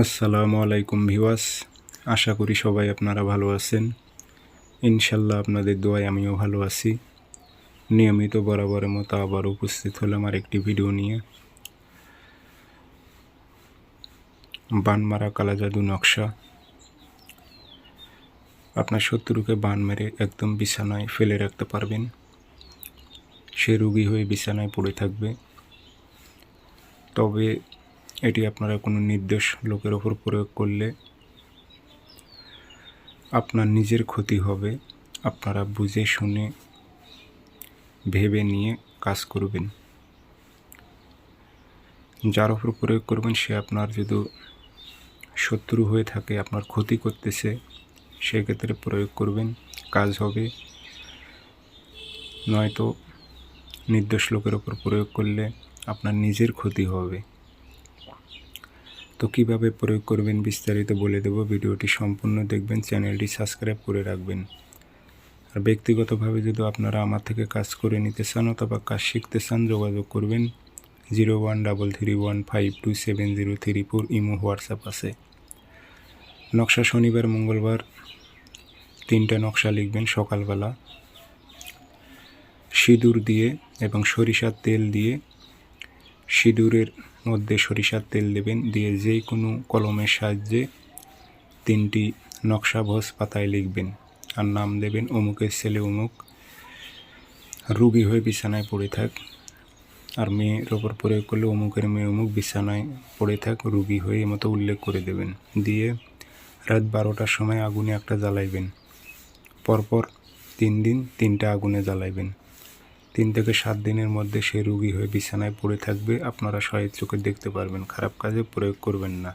আসসালামু আলাইকুম ভিওয়াস আশা করি সবাই আপনারা ভালো আছেন। ইনশাল্লাহ আপনাদের দোয়ায় আমিও ভালো আছি। নিয়মিত বরাবরের মতো আবার উপস্থিত হলাম আর একটি ভিডিও নিয়ে। বান মারা কালা জাদু নকশা। আপনার শত্রুকে বান মেরে একদম বিছানায় ফেলে রাখতে পারবেন। সে রুগী হয়ে বিছানায় পড়ে থাকবে। তবে এটি আপনারা কোনো নির্দোষ লোকের ওপর প্রয়োগ করলে আপনার নিজের ক্ষতি হবে। আপনারা বুঝে শুনে, ভেবে নিয়ে কাজ করবেন। যার ওপর প্রয়োগ করবেন, সে আপনার যদি শত্রু হয়ে থাকে, আপনার ক্ষতি করতেছে, সেক্ষেত্রে প্রয়োগ করবেন, কাজ হবে। নয়তো নির্দোষ লোকের ওপর প্রয়োগ করলে আপনার নিজের ক্ষতি হবে। তো কীভাবে প্রয়োগ করবেন বিস্তারিত বলে দেব। ভিডিওটি সম্পূর্ণ দেখবেন, চ্যানেলটি সাবস্ক্রাইব করে রাখবেন। আর ব্যক্তিগতভাবে যদি আপনারা আমার থেকে কাজ করে নিতে চান অথবা কাজ শিখতে চান, যোগাযোগ করবেন zero one double three one five two seven zero three four imo WhatsApp আছে। নকশা শনিবার, মঙ্গলবার, তিনটা নকশা লিখবেন সকালবেলা। সিঁদুর দিয়ে এবং সরিষার তেল দিয়ে সিঁদুরের মধ্যে সরিষার তেল দেবেন, দিয়ে যে কোনো কলমের সাহায্যে তিনটি নকশা পাতায় লিখবেন। আর নাম দেবেন অমুকের ছেলে অমুক। রুগী হয়ে বিছানায় পড়ে থাক। আর মেয়ের ওপর প্রয়োগ করলে অমুকের মেয়ে অমুক বিছানায় পড়ে থাক, রুগী হয়ে মতো উল্লেখ করে দেবেন। দিয়ে রাত বারোটার সময় আগুনে একটা জ্বালাইবেন। পরপর তিন দিন তিনটা আগুনে জ্বালাইবেন। তিন থেকে সাত দিনের মধ্যে সে রুগী হয়ে বিছানায় পড়ে থাকবে। আপনারা সহজ চোখে দেখতে পারবেন, খারাপ কাজে প্রয়োগ করবেন না।